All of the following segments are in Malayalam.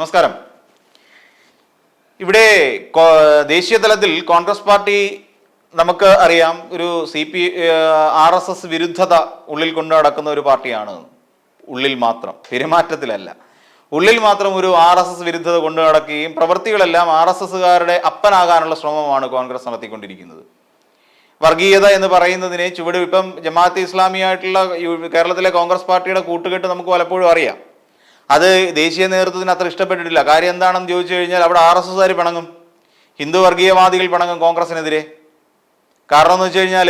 നമസ്കാരം. ഇവിടെ ദേശീയ തലത്തിൽ കോൺഗ്രസ് പാർട്ടി നമുക്ക് അറിയാം ഒരു C P R S S വിരുദ്ധത ഉള്ളിൽ കൊണ്ടു നടക്കുന്ന ഒരു പാർട്ടിയാണ്. ഉള്ളിൽ മാത്രം പെരുമാറ്റത്തിലല്ല. ഉള്ളിൽ മാത്രം ഒരു ആർ എസ് എസ് വിരുദ്ധത കൊണ്ടു നടക്കുകയും പ്രവൃത്തികളെല്ലാം ആർ എസ് എസ്സുകാരുടെ അപ്പനാകാനുള്ള ശ്രമമാണ് കോൺഗ്രസ് നടത്തിക്കൊണ്ടിരിക്കുന്നത്. വർഗീയത എന്ന് പറയുന്നതിനെ ചുവട് ജമാഅത്ത് ഇസ്ലാമിയായിട്ടുള്ള കേരളത്തിലെ കോൺഗ്രസ് പാർട്ടിയുടെ കൂട്ടുകെട്ട് നമുക്ക് പലപ്പോഴും അറിയാം. അത് ദേശീയ നേതൃത്വത്തിന് അത്ര ഇഷ്ടപ്പെട്ടിട്ടില്ല. കാര്യം എന്താണെന്ന് ചോദിച്ചു കഴിഞ്ഞാൽ അവിടെ ആർ എസ് എസ്കാർ പിണങ്ങും. ഹിന്ദു വർഗീയവാദികൾ പിണങ്ങും കോൺഗ്രസിനെതിരെ. കാരണം എന്ന് വെച്ച് കഴിഞ്ഞാൽ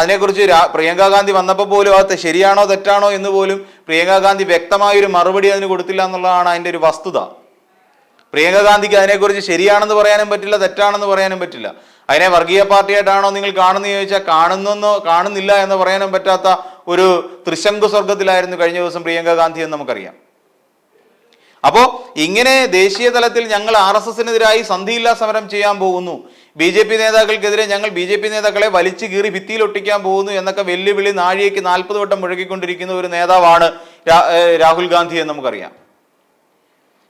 അതിനെക്കുറിച്ച് പ്രിയങ്ക ഗാന്ധി വന്നപ്പോൾ പോലും അത് ശരിയാണോ തെറ്റാണോ എന്ന് പോലും പ്രിയങ്ക ഗാന്ധി വ്യക്തമായൊരു മറുപടി അതിന് കൊടുത്തില്ല എന്നുള്ളതാണ് അതിന്റെ ഒരു വസ്തുത. പ്രിയങ്ക ഗാന്ധിക്ക് അതിനെക്കുറിച്ച് ശരിയാണെന്ന് പറയാനും പറ്റില്ല തെറ്റാണെന്ന് പറയാനും പറ്റില്ല. അതിനെ വർഗീയ പാർട്ടിയായിട്ടാണോ നിങ്ങൾ കാണുന്നത് ചോദിച്ചാൽ കാണുന്നെന്നോ കാണുന്നില്ല എന്ന് പറയാനും പറ്റാത്ത ഒരു ത്രിശങ്കു സ്വർഗത്തിലായിരുന്നു കഴിഞ്ഞ ദിവസം പ്രിയങ്ക ഗാന്ധി എന്ന് നമുക്കറിയാം. അപ്പോ ഇങ്ങനെ ദേശീയ തലത്തിൽ ഞങ്ങൾ ആർ എസ് എസിനെതിരായി സന്ധിയില്ലാ സമരം ചെയ്യാൻ പോകുന്നു. ബി ജെ പി നേതാക്കൾക്കെതിരെ ഞങ്ങൾ ബി ജെ പി നേതാക്കളെ വലിച്ചു കീറി ഭിത്തിയിൽ ഒട്ടിക്കാൻ പോകുന്നു എന്നൊക്കെ വെല്ലുവിളി നാഴികയ്ക്ക് നാൽപ്പത് വട്ടം മുഴക്കിക്കൊണ്ടിരിക്കുന്ന ഒരു നേതാവാണ് രാഹുൽ ഗാന്ധി എന്ന് നമുക്കറിയാം.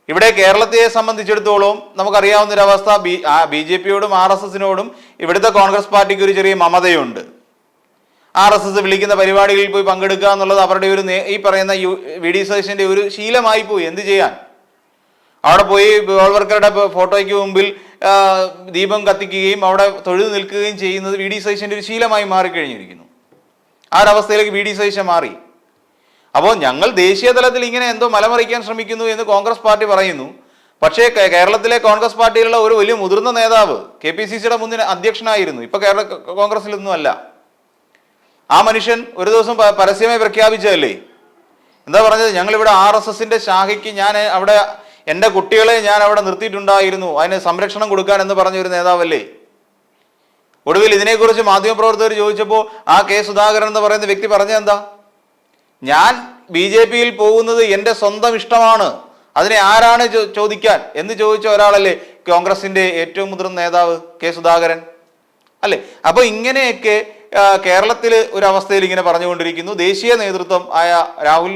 ഇവിടെ കേരളത്തെ സംബന്ധിച്ചിടത്തോളം നമുക്കറിയാവുന്ന ഒരു അവസ്ഥ ബി ബി ജെ പിയോടും ആർ എസ് എസിനോടും ഇവിടുത്തെ കോൺഗ്രസ് പാർട്ടിക്ക് ഒരു ചെറിയ മമതയുണ്ട്. ആർ എസ് എസ് വിളിക്കുന്ന പരിപാടികളിൽ പോയി പങ്കെടുക്കുക എന്നുള്ളത് അവരുടെ ഒരു ഈ പറയുന്ന യു വി ഡി സതീശന്റെ ഒരു ശീലമായി പോയി എന്ത് ചെയ്യാൻ? അവിടെ പോയി ഗോൾവർക്കറുടെ ഫോട്ടോയ്ക്ക് മുമ്പിൽ ദീപം കത്തിക്കുകയും അവിടെ തൊഴുതു നിൽക്കുകയും ചെയ്യുന്നത് വി ഡി സതീശന്റെ ഒരു ശീലമായി മാറിക്കഴിഞ്ഞിരിക്കുന്നു. ആ ഒരു അവസ്ഥയിലേക്ക് വി ഡി സതീശൻ മാറി. അപ്പോൾ ഞങ്ങൾ ദേശീയ തലത്തിൽ ഇങ്ങനെ എന്തോ മലമറിക്കാൻ ശ്രമിക്കുന്നു എന്ന് കോൺഗ്രസ് പാർട്ടി പറയുന്നു. പക്ഷേ കേരളത്തിലെ കോൺഗ്രസ് പാർട്ടിയിലുള്ള ഒരു വലിയ മുതിർന്ന നേതാവ് കെ പി സി സിയുടെ മുന്നിൽ അധ്യക്ഷനായിരുന്നു. ഇപ്പൊ കേരള കോൺഗ്രസിലൊന്നും അല്ല ആ മനുഷ്യൻ ഒരു ദിവസം പരസ്യമായി പ്രഖ്യാപിച്ചതല്ലേ? എന്താ പറഞ്ഞത്? ഞങ്ങളിവിടെ ആർ എസ് എസിന്റെ ശാഖയ്ക്ക് ഞാൻ അവിടെ എന്റെ കുട്ടികളെ ഞാൻ അവിടെ നിർത്തിയിട്ടുണ്ടായിരുന്നു. അതിന് സംരക്ഷണം കൊടുക്കാൻ എന്ന് പറഞ്ഞ ഒരു നേതാവല്ലേ? ഒടുവിൽ ഇതിനെക്കുറിച്ച് മാധ്യമപ്രവർത്തകർ ചോദിച്ചപ്പോൾ ആ കെ സുധാകരൻ എന്ന് പറയുന്ന വ്യക്തി പറഞ്ഞത് എന്താ? ഞാൻ ബി ജെ പിയിൽ പോകുന്നത് എന്റെ സ്വന്തം ഇഷ്ടമാണ്. അതിനെ ആരാണ് ചോദിക്കാൻ? എന്ന് ചോദിച്ച ഒരാളല്ലേ കോൺഗ്രസിന്റെ ഏറ്റവും മുതിർന്ന നേതാവ് കെ സുധാകരൻ? അല്ലേ? അപ്പൊ ഇങ്ങനെയൊക്കെ ആ, കേരളത്തിൽ ഒരു അവസ്ഥയിൽ ഇങ്ങനെ പറഞ്ഞുകൊണ്ടിരിക്കുന്നു. ദേശീയ നേതൃത്വം ആയ രാഹുൽ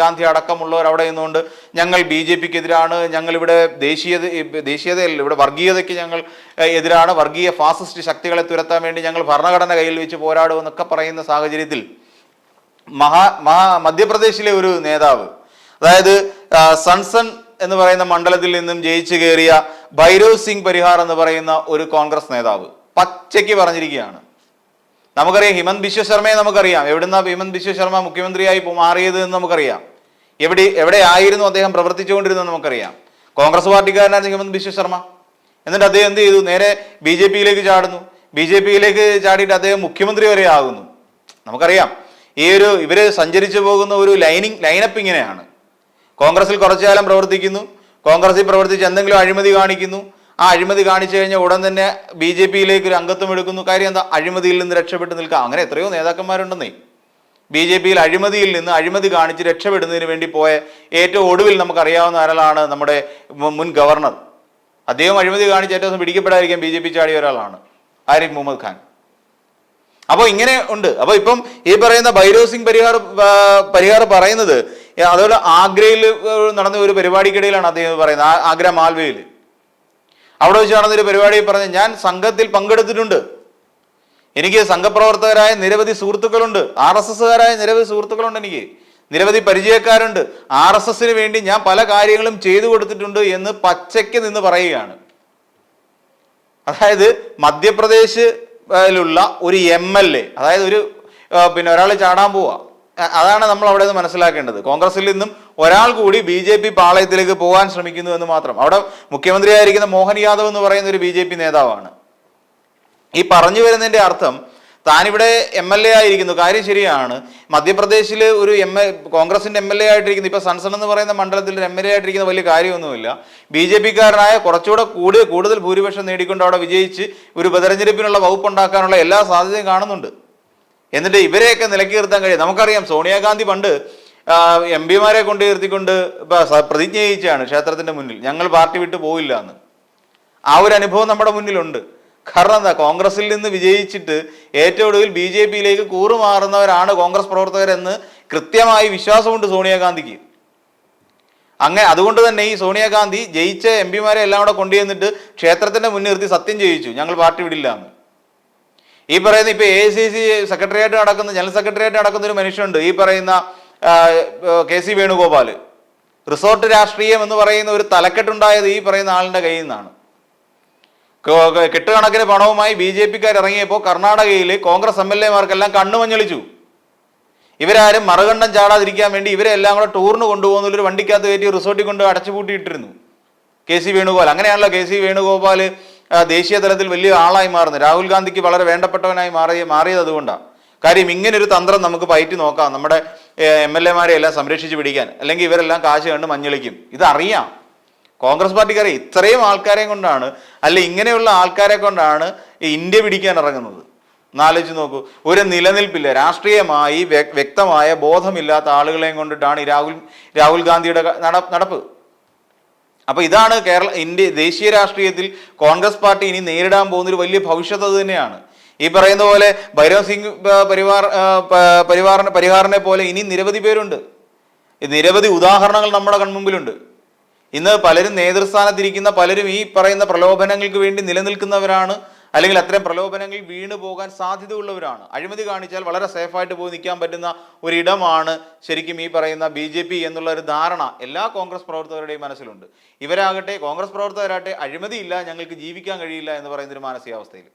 ഗാന്ധി അടക്കമുള്ളവർ അവിടെ നിന്നുകൊണ്ട് ഞങ്ങൾ ബി ജെ പിക്ക് എതിരാണ് ഞങ്ങൾ ഇവിടെ ദേശീയത ദേശീയതയല്ല ഇവിടെ വർഗീയതയ്ക്ക് ഞങ്ങൾ എതിരാണ്. വർഗീയ ഫാസിസ്റ്റ് ശക്തികളെ തുരത്താൻ വേണ്ടി ഞങ്ങൾ ഭരണഘടന കയ്യിൽ വെച്ച് പോരാടുമെന്നൊക്കെ പറയുന്ന സാഹചര്യത്തിൽ മഹാ മഹാ മധ്യപ്രദേശിലെ ഒരു നേതാവ് അതായത് സൺസൺ എന്ന് പറയുന്ന മണ്ഡലത്തിൽ നിന്നും ജയിച്ചു കയറിയ ഭൈരവ് സിംഗ് പരിഹാർ എന്ന് പറയുന്ന ഒരു കോൺഗ്രസ് നേതാവ് പച്ചയ്ക്ക് പറഞ്ഞിരിക്കുകയാണ്. നമുക്കറിയാം ഹിമന്ത് ബിശ്വ ശർമ്മയെ നമുക്കറിയാം. എവിടുന്ന ഹിമന്ത് ബിശ്വ ശർമ്മ മുഖ്യമന്ത്രിയായി മാറിയത് എന്ന് നമുക്കറിയാം. എവിടെ എവിടെയായിരുന്നു അദ്ദേഹം പ്രവർത്തിച്ചുകൊണ്ടിരുന്നത് നമുക്കറിയാം. കോൺഗ്രസ് പാർട്ടിക്കാരനായിരുന്നു ഹിമന്ത് ബിശ്വ ശർമ്മ. എന്നിട്ട് അദ്ദേഹം എന്ത് ചെയ്തു? നേരെ ബി ജെ പിയിലേക്ക് ചാടുന്നു. ബി ജെ പിയിലേക്ക് ചാടിയിട്ട് അദ്ദേഹം മുഖ്യമന്ത്രി വരെ ആകുന്നു. നമുക്കറിയാം. ഈ ഒരു ഇവർ സഞ്ചരിച്ചു പോകുന്ന ഒരു ലൈനിങ് ലൈനപ്പ് ഇങ്ങനെയാണ്. കോൺഗ്രസിൽ കുറച്ചു കാലം പ്രവർത്തിക്കുന്നു. കോൺഗ്രസിൽ പ്രവർത്തിച്ച് എന്തെങ്കിലും അഴിമതി കാണിക്കുന്നു. ആ അഴിമതി കാണിച്ചു കഴിഞ്ഞാൽ ഉടൻ തന്നെ ബി ജെ പിയിലേക്ക് ഒരു അംഗത്വം എടുക്കുന്നു. കാര്യം എന്താ? അഴിമതിയിൽ നിന്ന് രക്ഷപ്പെട്ട് നിൽക്കുക. അങ്ങനെ എത്രയോ നേതാക്കന്മാരുണ്ടെന്നേ. ബി ജെ പിയിൽ അഴിമതിയിൽ നിന്ന് അഴിമതി കാണിച്ച് രക്ഷപ്പെടുന്നതിന് വേണ്ടി പോയ ഏറ്റവും ഒടുവിൽ നമുക്കറിയാവുന്ന ഒരാളാണ് നമ്മുടെ മുൻ ഗവർണർ. അദ്ദേഹം അഴിമതി കാണിച്ച് ഏറ്റവും പിടിക്കപ്പെടാതിരിക്കാൻ ബി ജെ പി ചാടിയ ഒരാളാണ്. ആരിഫ് മുഹമ്മദ് ഖാൻ. അപ്പോൾ ഇങ്ങനെ ഉണ്ട്. അപ്പോൾ ഇപ്പം ഈ പറയുന്ന ഭൈരവ് സിംഗ് പരിഹാർ പരിഹാർ പറയുന്നത് അതുപോലെ ആഗ്രയിൽ നടന്ന ഒരു പരിപാടിക്കിടയിലാണ് അദ്ദേഹം പറയുന്നത്. ആഗ്ര മാൽവയിൽ. അവിടെ വെച്ച് നടന്നൊരു പരിപാടി പറഞ്ഞ് ഞാൻ സംഘത്തിൽ പങ്കെടുത്തിട്ടുണ്ട്. എനിക്ക് സംഘപ്രവർത്തകരായ നിരവധി സുഹൃത്തുക്കളുണ്ട്. ആർ എസ് എസ്സുകാരായ നിരവധി സുഹൃത്തുക്കളുണ്ട് എനിക്ക്. നിരവധി പരിചയക്കാരുണ്ട്. ആർ എസ് എസിന് വേണ്ടി ഞാൻ പല കാര്യങ്ങളും ചെയ്തു കൊടുത്തിട്ടുണ്ട് എന്ന് പച്ചയ്ക്ക് നിന്ന് പറയുകയാണ്. അതായത് മധ്യപ്രദേശിലുള്ള ഒരു എം എൽ എ അതായത് ഒരു പിന്നെ ഒരാൾ ചാടാൻ പോവാ. അതാണ് നമ്മൾ അവിടെ നിന്ന് മനസ്സിലാക്കേണ്ടത്. കോൺഗ്രസിൽ നിന്നും ഒരാൾ കൂടി ബി ജെ പി പാളയത്തിലേക്ക് പോകാൻ ശ്രമിക്കുന്നു എന്ന് മാത്രം. അവിടെ മുഖ്യമന്ത്രിയായിരിക്കുന്ന മോഹൻ യാദവ് എന്ന് പറയുന്ന ഒരു ബി ജെ പി നേതാവാണ്. ഈ പറഞ്ഞു വരുന്നതിന്റെ അർത്ഥം താനിവിടെ എം എൽ എ ആയിരിക്കുന്നു. കാര്യം ശരിയാണ് മധ്യപ്രദേശിൽ ഒരു എം എ കോൺഗ്രസിന്റെ എം എൽ എ ആയിട്ടിരിക്കുന്നു. ഇപ്പൊ സൺസൺ എന്ന് പറയുന്ന മണ്ഡലത്തിൽ എം എൽ എ ആയിട്ടിരിക്കുന്ന വലിയ കാര്യമൊന്നുമില്ല. ബി ജെ പിക്കാരനായ കുറച്ചുകൂടെ കൂടുതൽ കൂടുതൽ ഭൂരിപക്ഷം നേടിക്കൊണ്ട് അവിടെ വിജയിച്ച് ഒരു ഉപതെരഞ്ഞെടുപ്പിനുള്ള വകുപ്പ് ഉണ്ടാക്കാനുള്ള എല്ലാ സാധ്യതയും കാണുന്നുണ്ട്. എന്നിട്ട് ഇവരെയൊക്കെ നിലക്കി നിർത്താൻ കഴിയും. നമുക്കറിയാം സോണിയാഗാന്ധി പണ്ട് എം പിമാരെ കൊണ്ട് നിർത്തിക്കൊണ്ട് പ്രതിജ്ഞ ചെയ്യിച്ചാണ് ക്ഷേത്രത്തിന്റെ മുന്നിൽ. ഞങ്ങൾ പാർട്ടി വിട്ടു പോയില്ല എന്ന്. ആ ഒരു അനുഭവം നമ്മുടെ മുന്നിലുണ്ട്. കാരണം എന്താ? കോൺഗ്രസിൽ നിന്ന് വിജയിച്ചിട്ട് ഏറ്റവും ഒടുവിൽ ബി ജെ പിയിലേക്ക് കൂറുമാറുന്നവരാണ് കോൺഗ്രസ് പ്രവർത്തകരെന്ന് കൃത്യമായി വിശ്വാസമുണ്ട് സോണിയാഗാന്ധിക്ക് അങ്ങനെ അതുകൊണ്ട് തന്നെ ഈ സോണിയാഗാന്ധി ജയിച്ച എം പിമാരെ എല്ലാം കൂടെ കൊണ്ടുവന്നിട്ട് ക്ഷേത്രത്തിന്റെ മുന്നിൽ നിർത്തി സത്യം ചെയ്യിച്ചു. ഞങ്ങൾ പാർട്ടി വിടില്ല എന്ന്. ഈ പറയുന്ന ഇപ്പൊ എ സി സി സെക്രട്ടറിയായിട്ട് നടക്കുന്ന ജനറൽ സെക്രട്ടറിയായിട്ട് നടക്കുന്ന ഒരു മനുഷ്യനുണ്ട്. ഈ പറയുന്ന കെ സി വേണുഗോപാൽ റിസോർട്ട് രാഷ്ട്രീയം എന്ന് പറയുന്ന ഒരു തലക്കെട്ടുണ്ടായത് ഈ പറയുന്ന ആളിന്റെ കയ്യിൽ നിന്നാണ്. കെട്ടുകണക്കിന് പണവുമായി ബി ജെ പിക്കാർ ഇറങ്ങിയപ്പോൾ കർണാടകയിൽ കോൺഗ്രസ് എം എൽ എമാർക്കെല്ലാം കണ്ണു മഞ്ഞളിച്ചു. ഇവരാരും മറുകണ്ഠം ചാടാതിരിക്കാൻ വേണ്ടി ഇവരെ എല്ലാം കൂടെ ടൂറിന് കൊണ്ടുപോകുന്ന ഒരു വണ്ടിക്കകത്ത് കയറ്റി റിസോർട്ടിൽ കൊണ്ട് അടച്ചുപൂട്ടിയിട്ടിരുന്നു. കെ സി വേണുഗോപാൽ അങ്ങനെയാണല്ലോ കെ സി വേണുഗോപാൽ ദേശീയ തലത്തിൽ വലിയ ആളായി മാറുന്നത് രാഹുൽ ഗാന്ധിക്ക് വളരെ വേണ്ടപ്പെട്ടവനായി മാറിയ മാറിയത് അതുകൊണ്ടാണ് കാര്യം ഇങ്ങനൊരു തന്ത്രം നമുക്ക് പയറ്റി നോക്കാം. നമ്മുടെ എം എൽ എമാരെ എല്ലാം സംരക്ഷിച്ച് പിടിക്കാൻ. അല്ലെങ്കിൽ ഇവരെല്ലാം കാശ് കണ്ട് മഞ്ഞളിക്കും. ഇതറിയാം. കോൺഗ്രസ് പാർട്ടിക്കാരെ ഇത്രയും ആൾക്കാരെയും കൊണ്ടാണ് അല്ലെ ഇങ്ങനെയുള്ള ആൾക്കാരെ കൊണ്ടാണ് ഇന്ത്യ പിടിക്കാൻ ഇറങ്ങുന്നത്. എന്നാലോചിച്ച് നോക്കൂ. ഒരു നിലനിൽപ്പില്ല. രാഷ്ട്രീയമായി വ്യക്തമായ ബോധമില്ലാത്ത ആളുകളെയും കൊണ്ടിട്ടാണ് ഈ രാഹുൽ രാഹുൽ ഗാന്ധിയുടെ നടപ്പ്. അപ്പൊ ഇതാണ് കേരള ഇന്ത്യ ദേശീയ രാഷ്ട്രീയത്തിൽ കോൺഗ്രസ് പാർട്ടി ഇനി നേരിടാൻ പോകുന്ന ഒരു വലിയ ഭവിഷ്യത്ത് തന്നെയാണ്. ഈ പറയുന്ന പോലെ ഭൈരവ് സിംഗ് പരിവാർ ആ, പരിഹാറിനെ പോലെ ഇനി നിരവധി പേരുണ്ട്. നിരവധി ഉദാഹരണങ്ങൾ നമ്മുടെ കൺമുമ്പിലുണ്ട്. ഇന്ന് പലരും നേതൃസ്ഥാനത്തിരിക്കുന്ന പലരും ഈ പറയുന്ന പ്രലോഭനങ്ങൾക്ക് വേണ്ടി നിലനിൽക്കുന്നവരാണ് അല്ലെങ്കിൽ അത്തരം പ്രലോഭനങ്ങളിൽ വീണു പോകാൻ സാധ്യതയുള്ളവരാണ്. അഴിമതി കാണിച്ചാൽ വളരെ സേഫായിട്ട് പോയി നിൽക്കാൻ പറ്റുന്ന ഒരിടമാണ് ശരിക്കും ഈ പറയുന്ന ബി ജെ പി എന്നുള്ള ഒരു ധാരണ എല്ലാ കോൺഗ്രസ് പ്രവർത്തകരുടെയും മനസ്സിലുണ്ട്. ഇവരാകട്ടെ കോൺഗ്രസ് പ്രവർത്തകരാകട്ടെ അഴിമതിയില്ല ഞങ്ങൾക്ക് ജീവിക്കാൻ കഴിയില്ല എന്ന് പറയുന്ന ഒരു മാനസികാവസ്ഥയിൽ